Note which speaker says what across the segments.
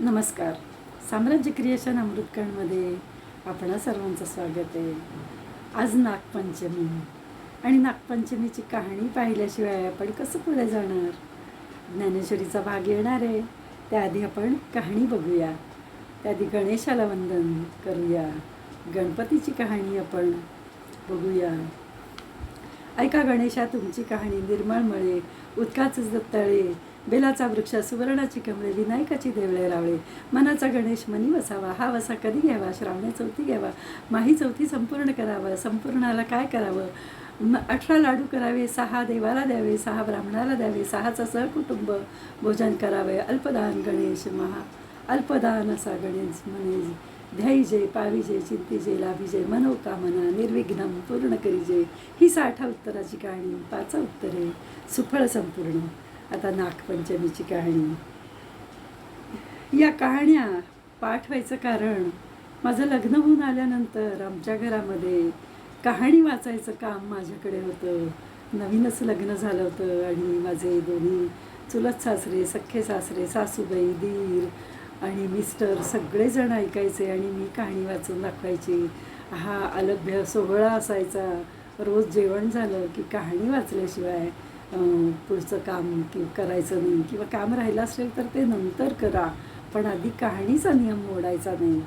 Speaker 1: नमस्कार. साम्राज्य क्रिएशन अमृतकणमध्ये आपणा सर्वांचं स्वागत आहे. आज नागपंचमी आणि नागपंचमीची कहाणी पाहिल्याशिवाय आपण कसं पुढे जाणार? ज्ञानेश्वरीचा भाग येणार आहे. त्याआधी आपण कहाणी बघूया. त्याआधी गणेशाला वंदन करूया. गणपतीची कहाणी आपण बघूया. ऐका गणेशा तुमची कहाणी निर्मळमळे उत्काच तळे बेलाचा वृक्ष सुवर्णाची कमळे विनायकाची देवळे रावळे मनाचा गणेश मनी वसावा हा वसा कधी घ्यावा? श्रावणे चौथी घ्यावा? माही चौथी संपूर्ण करावं? संपूर्णाला काय करावं? म अठरा लाडू करावे सहा देवाला द्यावे सहा ब्राह्मणाला द्यावे सहाचं सहकुटुंब भोजन करावे. अल्पदान गणेश महा अल्पदान असा गणेश मनीज ध्याईजे पाविजे चिंतीजे लाभिजे मनोकामना निर्विघ्नम पूर्ण करीजे ही साठा उत्तराची कहाणी पाचा उत्तरे. सुफळ संपूर्ण. आता नागपंचमीची कहाणी. या कहाण्या पाठ व्हायचं कारण माझं लग्न होऊन आल्यानंतर आमच्या घरामध्ये कहाणी वाचायचं काम माझ्याकडे होतं. नवीनच लग्न झालं होतं आणि माझे दोन्ही चुलत सासरे सख्खे सासरे सासूबाई दीर आणि मिस्टर सगळेजण ऐकायचे आणि मी कहाणी वाचून दाखवायची. हा अलभ्य सोहळा असायचा. रोज जेवण झालं की कहाणी वाचल्याशिवाय पुढचं काम किंवा करायचं नाही किंवा काम राहिलं असेल तर ते नंतर करा पण आधी कहाणीचा नियम मोडायचा नाही.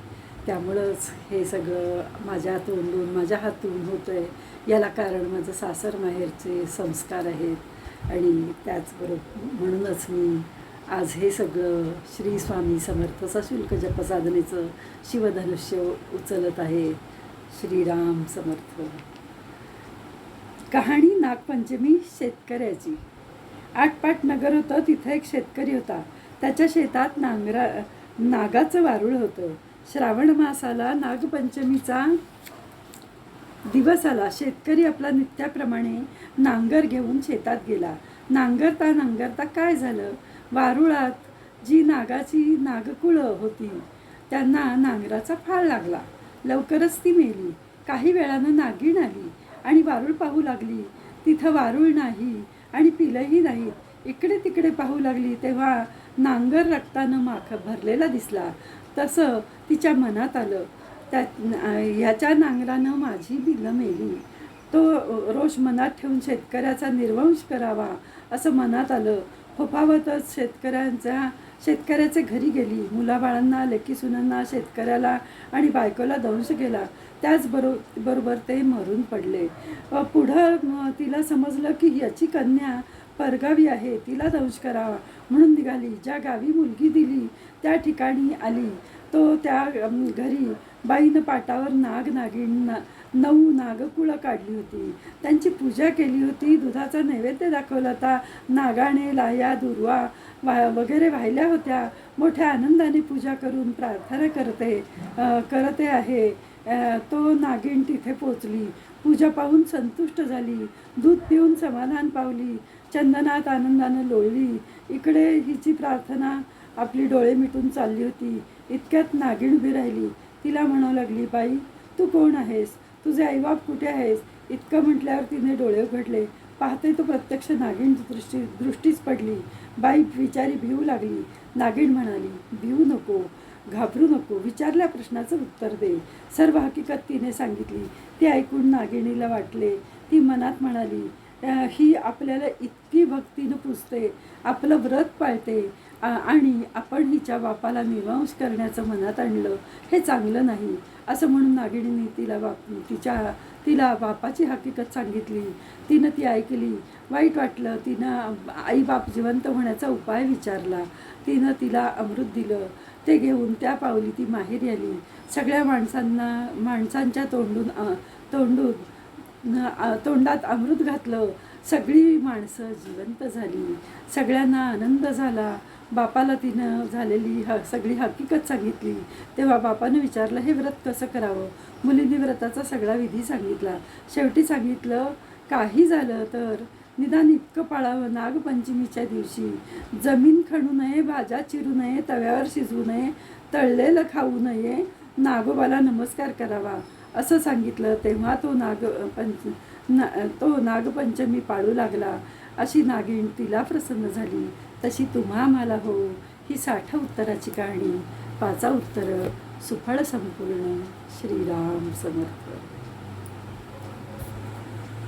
Speaker 1: त्यामुळंच हे सगळं माझ्या तोंडून माझ्या हातून होतं आहे याला कारण माझं सासर माहेरचे संस्कार आहेत आणि त्याचबरोबर म्हणूनच मी आज हे सगळं श्री स्वामी समर्थ सशुल्क जपसाधनेचं शिवधनुष्य उचलत आहे. श्रीराम समर्थ. कहाणी नागपंचमी शेतकऱ्याची. आटपाट नगर होतं तिथं एक शेतकरी होता. त्याच्या शेतात नांगरा नागाचं वारुळ होतं. श्रावण मासाला नागपंचमीचा दिवस आला. शेतकरी आपला नित्याप्रमाणे नांगर घेऊन शेतात गेला. नांगरता नांगरता काय झालं? वारुळात जी नागाची नागकुळं होती त्यांना नांगराचा फाळ लागला. लवकरच ती मेली. काही वेळानं नागिण आली. आणि वारूळ पाहू लागली. तिथं वारूळ नाही आणि पिलंही नाही इकडे तिकडे पाहू लागली तेव्हा नांगर रक्तानं माख भरलेला दिसला. तसं तिच्या मनात आलं. त्या ह्याच्या नांगरानं माझी बिलं मेली. तो रोष मनात ठेवून शेतकऱ्याचा निर्वंश करावा असं मनात आलं. फोफावतच शेतकऱ्यांचा शेतकऱ्याचे घरी गेली. मुलाबाळांना लेकी सुनांना शेतकऱ्याला आणि बायकोला दंश केला. त्याचबरो बरोबर ते मरून पडले. पुढं तिला समजलं की याची कन्या परगावी आहे. तिला दंश करावा. म्हणून निघाली. ज्या गावी मुलगी दिली त्या ठिकाणी आली. तो त्या घरी बाईनं पाटावर नाग नागिण नऊ नागकुळं काढली होती. त्यांची पूजा केली होती. दुधाचा नैवेद्य दाखवला होता. नागाणे लाया दुर्वा वगैरे वाहिल्या होत्या. मोठ्या आनंदाने पूजा करून प्रार्थना करते करते आहे. तो नागिण तिथे पोचली पूजा पाहून संतुष्ट झाली. दूध पिऊन समाधान पावली. चंदनात आनंदानं लोळली. इकडे हिची प्रार्थना आपली डोळे मिटून चालली होती. इतक्यात नागिण उभी राहिली. तिला म्हणावं लागली बाई तू कोण आहेस? तुझे आईबाप कुठे आहेस इतकं म्हटल्यावर तिने डोळे उघडले. पाहते तो प्रत्यक्ष नागिण दृष्टी दृष्टीच पडली. बाई विचारी भिवू लागली. नागिण म्हणाली भिवू नको घाबरू नको. विचारल्या प्रश्नाचं उत्तर दे. सर्व हकीकत तिने सांगितली. ती ऐकून नागिणीला वाटले. ती मनात म्हणाली ही आपल्याला इतकी भक्तीनं पुजते आपलं व्रत पाळते आणि आपण हिच्या बापाला निर्वंश करण्याचं मनात आणलं हे चांगलं नाही. असं म्हणून नागिणीने तिला बाप तिच्या तिला बापाची हकीकत सांगितली. तिनं ती ऐकली. वाईट वाटलं तिनं आई बाप जिवंत होण्याचा उपाय विचारला. तिनं तिला अमृत दिलं. ते घेऊन त्या पावली ती माहेर आली. सगळ्या माणसांना माणसांच्या तोंडून तोंडून तोंडात अमृत घातलं सगळी माणसं जिवंत झाली. सगळ्यांना आनंद झाला. बापाला तिनं झालेली ह सगळी हकीकत सांगितली. तेव्हा बापानं विचारलं हे व्रत कसं करावं? मुलींनी व्रताचा सगळा विधी सांगितला. शेवटी सांगितलं काही झालं तर निदान इतकं पाळावं नागपंचमीच्या दिवशी. जमीन खणू नये भाज्या चिरू नये तव्यावर शिजवू नये तळलेलं खाऊ नये. नागोबाला नमस्कार करावा. असं सांगितलं. तेव्हा तो नाग पंच ना तो नागपंचमी पाळू लागला. अशी नागिण तिला प्रसन्न झाली. तशी तुम्हा आम्हाला हो. ही साठ उत्तराची कहाणी. पाचा उत्तर. सुफळ संपूर्ण. श्रीराम समर्थ.